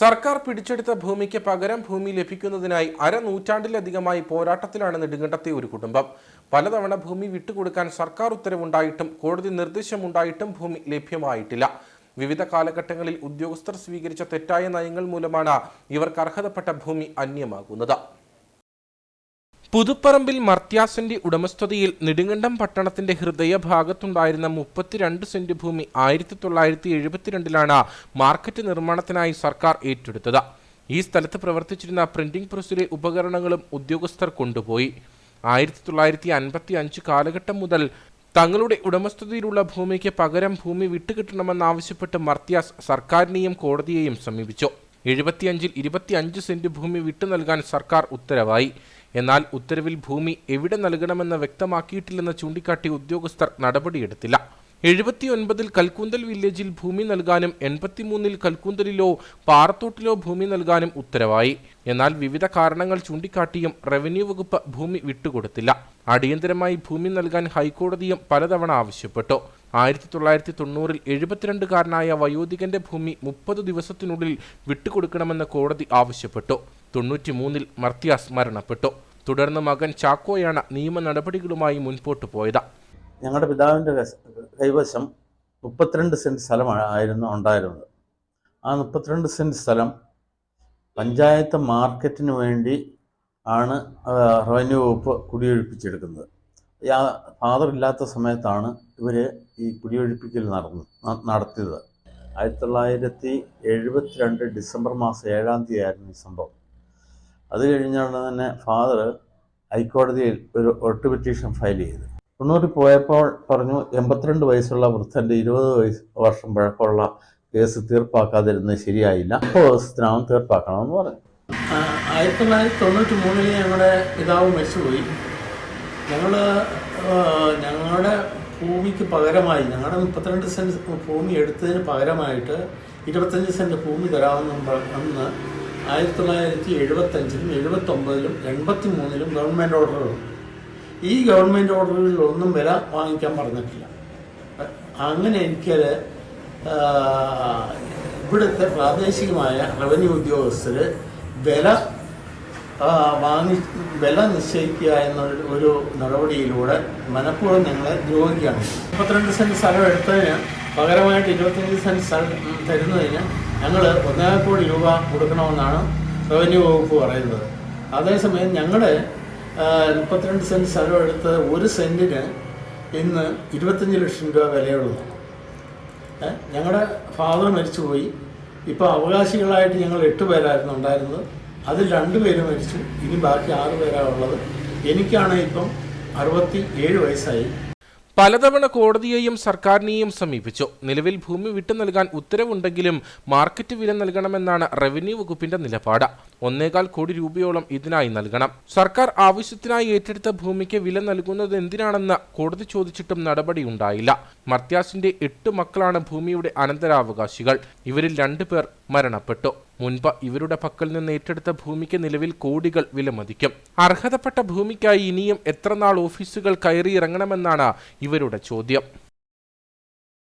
സർക്കാർ പിടിച്ചെടുത്ത ഭൂമിക്ക് പകരം ഭൂമി ലഭിക്കുന്നതിനായി അരനൂറ്റാണ്ടിലധികമായി പോരാട്ടത്തിലാണ് നെടുങ്കണ്ടത്തെ ഒരു കുടുംബം. പലതവണ ഭൂമി വിട്ടുകൊടുക്കാൻ സർക്കാർ ഉത്തരവുണ്ടായിട്ടും കോടതി നിർദ്ദേശമുണ്ടായിട്ടും ഭൂമി ലഭ്യമായിട്ടില്ല. വിവിധ കാലഘട്ടങ്ങളിൽ ഉദ്യോഗസ്ഥർ സ്വീകരിച്ച തെറ്റായ നയങ്ങൾ മൂലമാണ് ഇവർക്ക് അർഹതപ്പെട്ട ഭൂമി അന്യമാകുന്നത്. പുതുപ്പറമ്പിൽ മർത്യാസിന്റെ ഉടമസ്ഥതയിൽ നെടുങ്കണ്ടം പട്ടണത്തിന്റെ ഹൃദയഭാഗത്തുണ്ടായിരുന്ന മുപ്പത്തിരണ്ട് സെന്റ് ഭൂമി ആയിരത്തി തൊള്ളായിരത്തി എഴുപത്തിരണ്ടിലാണ് മാർക്കറ്റ് നിർമ്മാണത്തിനായി സർക്കാർ ഏറ്റെടുത്തത്. ഈ സ്ഥലത്ത് പ്രവർത്തിച്ചിരുന്ന പ്രിന്റിംഗ് പ്രസ്സിലെ ഉപകരണങ്ങളും ഉദ്യോഗസ്ഥർ കൊണ്ടുപോയി. ആയിരത്തി തൊള്ളായിരത്തി അൻപത്തി അഞ്ച് കാലഘട്ടം മുതൽ തങ്ങളുടെ ഉടമസ്ഥതയിലുള്ള ഭൂമിക്ക് പകരം ഭൂമി വിട്ടുകിട്ടണമെന്നാവശ്യപ്പെട്ട് മർത്യാസ് സർക്കാരിനെയും കോടതിയെയും സമീപിച്ചു. എഴുപത്തിയഞ്ചിൽ ഇരുപത്തിയഞ്ച് സെന്റ് ഭൂമി വിട്ടു നൽകാൻ സർക്കാർ ഉത്തരവായി. എന്നാൽ ഉത്തരവിൽ ഭൂമി എവിടെ നൽകണമെന്ന് വ്യക്തമാക്കിയിട്ടില്ലെന്ന് ചൂണ്ടിക്കാട്ടി ഉദ്യോഗസ്ഥർ നടപടിയെടുത്തില്ല. എഴുപത്തിയൊൻപതിൽ കൽക്കുന്തൽ വില്ലേജിൽ ഭൂമി നൽകാനും എൺപത്തിമൂന്നിൽ കൽക്കുന്തലിലോ പാറത്തോട്ടിലോ ഭൂമി നൽകാനും ഉത്തരവായി. എന്നാൽ വിവിധ കാരണങ്ങൾ ചൂണ്ടിക്കാട്ടിയും റവന്യൂ വകുപ്പ് ഭൂമി വിട്ടുകൊടുത്തില്ല. അടിയന്തരമായി ഭൂമി നൽകാൻ ഹൈക്കോടതിയും പലതവണ ആവശ്യപ്പെട്ടു. ആയിരത്തി തൊള്ളായിരത്തി തൊണ്ണൂറിൽ എഴുപത്തിരണ്ടുകാരനായ വയോധികന്റെ ഭൂമി മുപ്പത് ദിവസത്തിനുള്ളിൽ വിട്ടുകൊടുക്കണമെന്ന് കോടതി ആവശ്യപ്പെട്ടു. തൊണ്ണൂറ്റിമൂന്നിൽ മർത്യാസ് മരണപ്പെട്ടു. തുടർന്ന് മകൻ ചാക്കോയാണ് നിയമ നടപടികളുമായി മുൻപോട്ട് പോയത്. ഞങ്ങളുടെ പിതാവിന്റെ കൈവശം മുപ്പത്തിരണ്ട് സെന്റ് സ്ഥലമാണ് ആയിരുന്നു ഉണ്ടായിരുന്നത്. ആ മുപ്പത്തിരണ്ട് സെന്റ് സ്ഥലം പഞ്ചായത്ത് മാർക്കറ്റിന് വേണ്ടി ആണ് റവന്യൂ വകുപ്പ് കുടിയൊഴിപ്പിച്ചെടുക്കുന്നത്. ആ ഫാദർ ഇല്ലാത്ത സമയത്താണ് ഇവർ ഈ കുടിയൊഴിപ്പിക്കൽ നടന്നു നടത്തിയത്. ആയിരത്തി തൊള്ളായിരത്തി എഴുപത്തിരണ്ട് ഡിസംബർ മാസം ഏഴാം തീയതി ആയിരുന്നു ഈ സംഭവം. അത് കഴിഞ്ഞാണ് തന്നെ ഫാദർ ഹൈക്കോടതിയിൽ ഒരു ഒട്ട് പെറ്റീഷൻ ഫയൽ ചെയ്തു. തൊണ്ണൂറിൽ പോയപ്പോൾ പറഞ്ഞു എൺപത്തിരണ്ട് വയസ്സുള്ള വൃദ്ധന്റെ ഇരുപത് വയസ്സ് വർഷം പഴക്കമുള്ള കേസ് തീർപ്പാക്കാതിരുന്നത് ശരിയായില്ല. മുപ്പത് ദിവസത്തിനകം തീർപ്പാക്കണമെന്ന് പറഞ്ഞു. ആയിരത്തി തൊള്ളായിരത്തി തൊണ്ണൂറ്റി മൂന്നിൽ ഞങ്ങളുടെ പിതാവ് മരിച്ചുപോയി. ഞങ്ങൾ ഞങ്ങളുടെ ഭൂമിക്ക് പകരമായി ഞങ്ങളുടെ മുപ്പത്തിരണ്ട് സെന്റ് ഭൂമി എടുത്തതിന് പകരമായിട്ട് ഇരുപത്തഞ്ച് സെന്റ് ഭൂമി തരാമെന്ന് അന്ന് ആയിരത്തി തൊള്ളായിരത്തി എഴുപത്തഞ്ചിലും എഴുപത്തൊമ്പതിലും എൺപത്തി മൂന്നിലും ഗവൺമെന്റ് ഓർഡറുകൾ ഈ ഗവൺമെന്റ് ഓർഡറുകളിൽ ഒന്നും വില വാങ്ങിക്കാൻ പറഞ്ഞിട്ടില്ല. അങ്ങനെ എനിക്ക് ഇവിടുത്തെ പ്രാദേശികമായ റവന്യൂ ഉദ്യോഗസ്ഥർ വില വാങ്ങി വില നിശ്ചയിക്കുക എന്ന ഒരു നടപടിയിലൂടെ മനഃപൂർവം ഞങ്ങളെ ദ്രോഹിക്കുകയാണ് മുപ്പത്തിരണ്ട് സെന്റ് സ്ഥലം എടുത്തതിന് പകരമായിട്ട് ഇരുപത്തഞ്ച് സെന്റ് സ്ഥലം തരുന്നതിന് ഞങ്ങൾ ഒന്നര കോടി രൂപ കൊടുക്കണമെന്നാണ് റവന്യൂ വകുപ്പ് പറയുന്നത്. അതേസമയം ഞങ്ങളുടെ മുപ്പത്തിരണ്ട് സെന്റ് സ്ഥലം എടുത്ത് ഒരു സെന്റിന് ഇന്ന് ഇരുപത്തഞ്ച് ലക്ഷം രൂപ വിലയുള്ളതാണ് ഞങ്ങളുടെ ഫാദർ മരിച്ചുപോയി. ഇപ്പോൾ അവകാശികളായിട്ട് ഞങ്ങൾ എട്ട് പേരായിരുന്നു ഉണ്ടായിരുന്നത്. അതിൽ രണ്ട് പേര് മരിച്ചു. ഇനി ബാക്കി ആറ് പേരാണുള്ളത് എനിക്കാണ് ഇപ്പം അറുപത്തി ഏഴ് വയസ്സായി. പലതവണ കോടതിയെയും സർക്കാരിനെയും സമീപിച്ചു. നിലവിൽ ഭൂമി വിട്ടു നൽകാൻ ഉത്തരവുണ്ടെങ്കിലും മാർക്കറ്റ് വില നൽകണമെന്നാണ് റവന്യൂ വകുപ്പിന്റെ നിലപാട്. ഒന്നേകാൽ കോടി രൂപയോളം ഇതിനായി നൽകണം. സർക്കാർ ആവശ്യത്തിനായി ഏറ്റെടുത്ത ഭൂമിക്ക് വില നൽകുന്നത് എന്തിനാണെന്ന് കോടതി ചോദിച്ചിട്ടും നടപടി ഉണ്ടായില്ല. മർത്യാസിന്റെ എട്ട് മക്കളാണ് ഭൂമിയുടെ അനന്തരാവകാശികൾ. ഇവരിൽ രണ്ടുപേർ മരണപ്പെട്ടു. മുൻപ് ഇവരുടെ പക്കൽ നിന്ന് ഏറ്റെടുത്ത ഭൂമിക്ക് നിലവിൽ കോടികൾ വിലമതിക്കും അർഹതപ്പെട്ട ഭൂമിക്കായി ഇനിയും എത്ര നാൾ ഓഫീസുകൾ കയറിയിറങ്ങണമെന്നാണ് ഇവരുടെ ചോദ്യം.